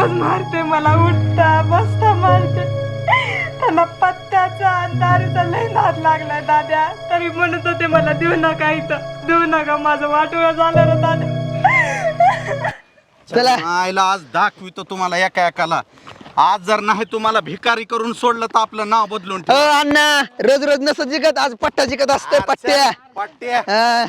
रोज मारते मला उठता बसता मारते त्यांना पत्त्याचा दारूचा लय नाद लागलाय दाद्या तरी म्हणत होते मला देऊ नका इथं देऊ नका माझं वाटोळं झालं रे दाद्या चला. आईला आज दाखवितो तुम्हाला एका एकाला आज जर नाही तुम्हाला भिकारी करून सोडलं तर आपलं नाव बदलून हो. अण्णा रोज रोज नसत जिकत आज पट्टा जिकत असते पट्ट्या पट्ट्या हा.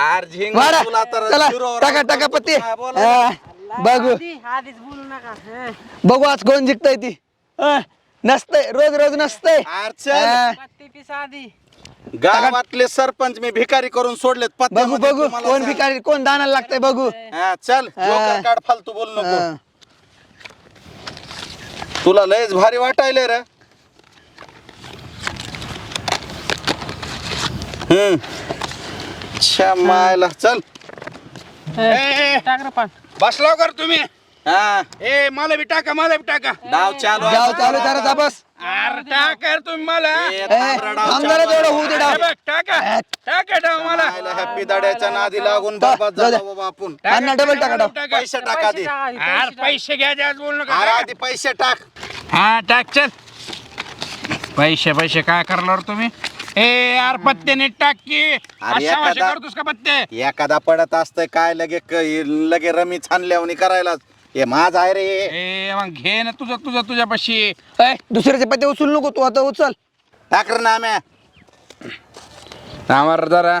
आर झिंग वाडा. तुला तर चला टाका टाका पत्ते? हा. बघू. आधीच बोलू नका. हं. बघू आज कोण जिंकतय ती. हा. नसतंय रोज रोज नसतंय. आर चल. पत्ती पिस आधी. गावातले सरपंच मी भिकारी करून सोडलेत. बघू पत्त्यामध्ये बघू तुम्हाला कोण सांग. भिकारी कोण दानाला लागतंय बघू. हा, चल. जोकर काढ फालतू बोल नको. तुला लयच भारी वाटायले रे. हम्म. छ्या मायला. चल. टाक रे पण बस लवकर तुम्ही. हा. ए मला बी टाका मला बी टाका. डाव चालू आहे. जाऊ चालू जरा जा बस. अरे टाका रे तुम्ही मला. ए, डाव चालू आहे. तेवढं होऊ दे डाव. हे बघ, टाका. टाका डाव मला. हॅपी दाड्याच्या नादी लागून जा, बरबाद जा, झाला जा. बाबा आपण. टाका, डबल टाका डाव टाका. पैसे टाका दे अरे पैसे घ्यायचे आज बोल नका. अरे. आधी पैसे टाक. हा टाक चल. पैसे पैसे काय करणार तुम्ही? ए यार पत्ते नीट टाक. की अशा एखादा- करतोस का पत्ते? एखादा पडत असतंय काय लगे क- लगे रमी छानल्यावनी करायला हे माझ आहे रे. ए मग घे ना तुझं तुझं तुझ्यापाशी. ए, दुसऱ्याचे पत्ते उचलू नको तू आता उचल. टाक रे नाम्या. थांबार जरा.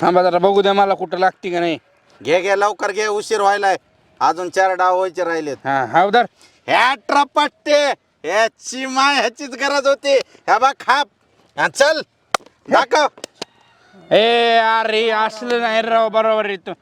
थांबा जरा बघू दे मला कुठं लागते का नाही. घे घे लवकर घे उशीर व्हायलाय. अजून चार डाव व्हायचे राहिलेत. हा हा उधर ह्या ट्रपट्टे ह्याची माय ह्याचीच गरज होती. ह्या बा खाप हा, चल. दाखव. ए अरे असलं नाही राव बरोबर आहे तू.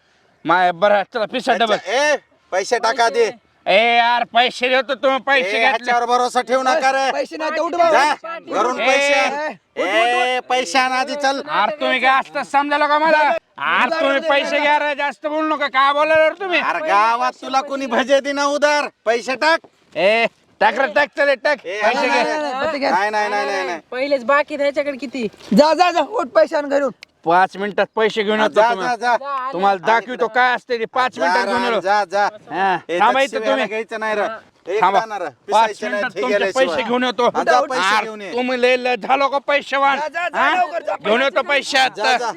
माय बरं चला पिसा डबल ए पैसे टाका दे ए यार पैसे देतो तुम्ही पैसे घेतले. ह्याच्यावर भरोसा ठेवू नका रे. पैसे नाही जा घरून ए, पैसे. ए पैसे आण आधी चल. अरे तुम्ही काय असतं समजायला का मला? अरे तुम्ही पैसे घ्या रे जास्त बोलू नका. काय बोलायला रे तुम्ही? अरे गावात तुला कोणी भजे दे ना उधार. पैसे टाक. ए टाक रे टाक चले टाक. ए, पैसे नाही, घे. नाही, पत्ते घ्या. नाही नाही नाही नाही नाही. पहिलेच बाकी त्याच्याकडे किती? जा जा जा उठ पैसे आण घरून पाच मिनिटात पैसे घेऊन येतो जा तुम्ही. जा जा. तुम्हाला दाखवतो काय असते ते. पाच मिनिटात घेऊन जा, येतो. जा हा, थांबा तुम्ही. घ्यायचं नाही रे. एक थांबा. जाणार, पाच पिसायचं नाही, मिनिटात ते तुमचे गेल्याशिवाय. पैसे घेऊन येतो. हा, जा, पैसे घेऊन ये. तुम्ही लय लय झालो का पैसेवान जा, जा, जा? लवकर जा, घेऊन येतो पैसे जा आता. जा.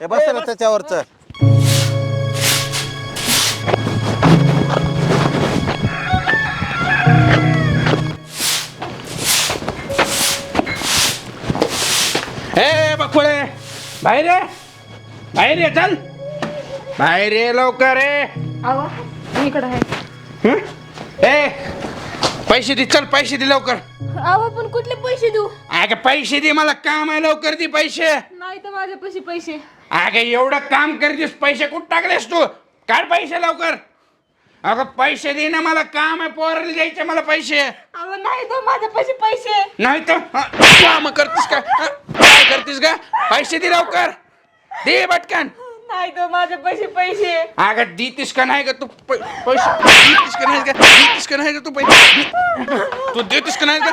हे बस रे त्याच्यावरच. बाहेर ये. बाहेर ये चल. बाहेर ये लवकर ये. अहो इकडं आहे. हं? ए पैसे दे चल पैसे दे लवकर. अहो पण कुठले पैसे देऊ? अगं पैसे दे मला काम आहे लवकर दे पैसे. नाही तर माझे पैसे पैसे. अगं एवढं काम करतेस पैसे कुठं टाकलेस तू? काढ पैसे लवकर. अगं पैसे दे ना मला काम आहे पोराला द्यायचे मला पैसे. अहो नाही माझे पैसे पैसे. नाही तर हं, काम करतीस का? हं? काय करतीस का पैसे दे लवकर. दे पटकन. नाही तर माझे पैसे पैसे. अगं देतीस का नाही का तू? पै- पैसे देतीस का नाही का देतीस का नाही का तू पैसे? तू देतीस का नाही का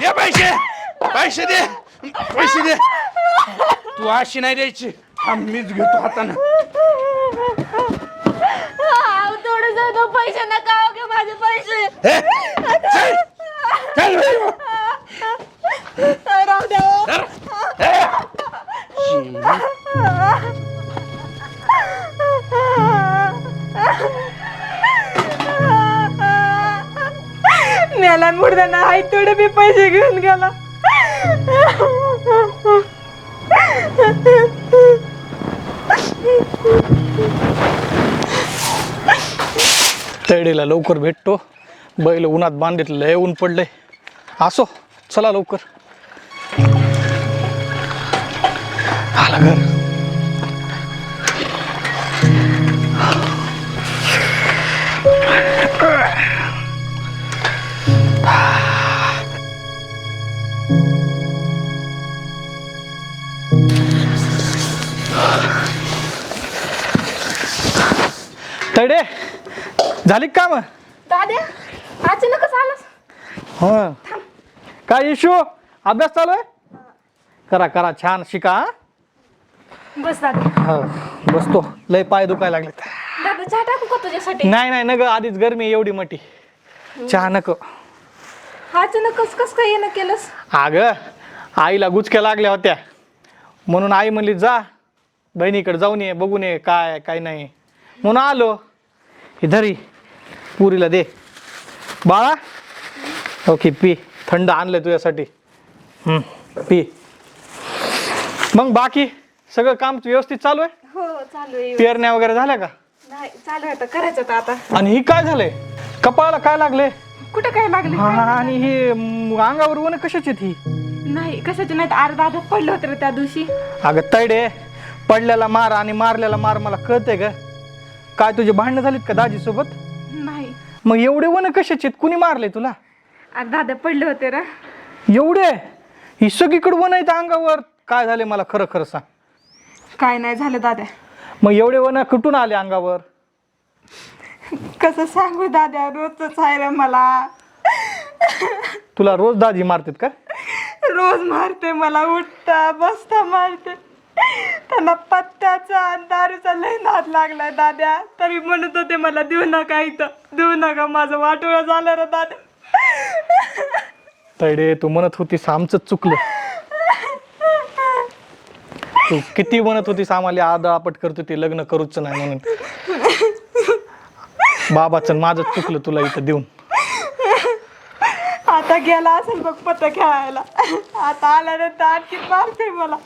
दे पैसे. पैसे दे. पैसे दे. तू अशी नाही द्यायची. मीच घेतो हातानं अहो थोडं तो पैसे नका माझे पैसे हे, चल, चल बाई. राहू द्या हो. धर. हे. मेला मुर्दाना हाय थोडे बी पैसे घेऊन गेला तळडीला लवकर भेटतो. बैल उन्हात बांधित लय ऊन पडलंय. असो चला लवकर. आला घर. तडे. झाली का काम? दाद्या अचानकच आलास. हा. काय इशू? अभ्यास चालू आहे? करा करा छान शिका हा? बस दादा. हा बसतो. लय पाय दुखायला लागलेत. दादा चहा टाकू का तुझ्यासाठी? नाही नाही नग आधीच गरमी आहे एवढी मोठी. चहा नको. अचानक कस कस काय येणं केलंस? अगं आईला गुचक्या लागल्या होत्या. म्हणून आई म्हणली जा बहिणीकडे जाऊन ये बघून ये काय काय नाही. म्हणून आलो. ही. धरी पुरीला दे. बाळा. ओके पी. थंड आणलंय तुझ्यासाठी. हम्म, पी. मग बाकी सगळं काम व्यवस्थित चालू आहे? हो चालू आहे. पेरण्या वगैरे झाल्या का? नाही चालू आहे आता. करायचं आता आता. आणि ही काय झालंय? कपाळाला काय लागले? कुठं काय लागले? आणि हे म, अंगावर वन कशाची ही? नाही कशाचे नाही अर्धा दादा पडलं होतं रे त्या दिवशी. अगं तैडे. पडल्याला मार आणि मारल्याला मार मला कळतंय ग. काय तुझे भांडणं झालीत का दाजी सोबत नाही मग एवढे वन कशाचे कुणी मारले तुला? दादा पडले होते रा एवढे? ही सगळीकडे वन आहेत अंगावर. काय झाले मला खरं खरं सांग. काय नाही झालं दाद्या मग एवढे वन कुठून आले अंगावर? कसं सांगू दाद्या रोजच आहे रे मला. तुला रोज दाजी मारतात का? रोज मारते मला उठता बसता मारते. त्यांना पत्त्याचा आणि दारूचा लय नाद लागलाय दाद्या. तरी म्हणत होते मला देऊ नका इथं देऊ नका माझं वाटोळं झालं रे दाद्या तैडे तू म्हणत होतीस आमचंच चुकलं. तू किती म्हणत होतीस आम्हाला आदळापट करत होती लग्न करूच नाही म्हणून. बाबाचं माझंच चुकलं तुला इथं देऊन. आता गेला असेल बघ पत्ता खेळायला. आता आल्यानंतर आणखी मारते मला.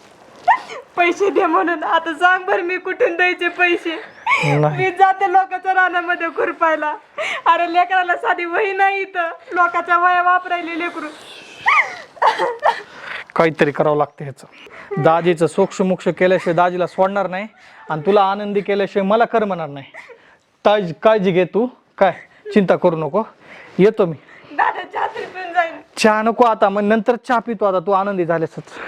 पैसे दे म्हणून. आता सांग बरं मी कुठून द्यायचे पैसे? नाही. मी जाते लोकांच्या रानामध्ये खुरपायला. अरे लेकराला साधी वही नाही इथं. लोकांच्या वया वापरायली लेकरू. काहीतरी करावं लागतं ह्याचं. दाजीचं सोक्षमोक्ष केल्याशिवाय दाजीला सोडणार नाही आणि तुला आनंदी केल्याशिवाय मला करमणार नाही. काळजी काळजी घे तू. काय? चिंता करू नको. येतो मी. दादा छात्री पिऊन जाईन. चहा नको आता. मग नंतर चहा पितो आता. तू आनंदी झाल्यासच.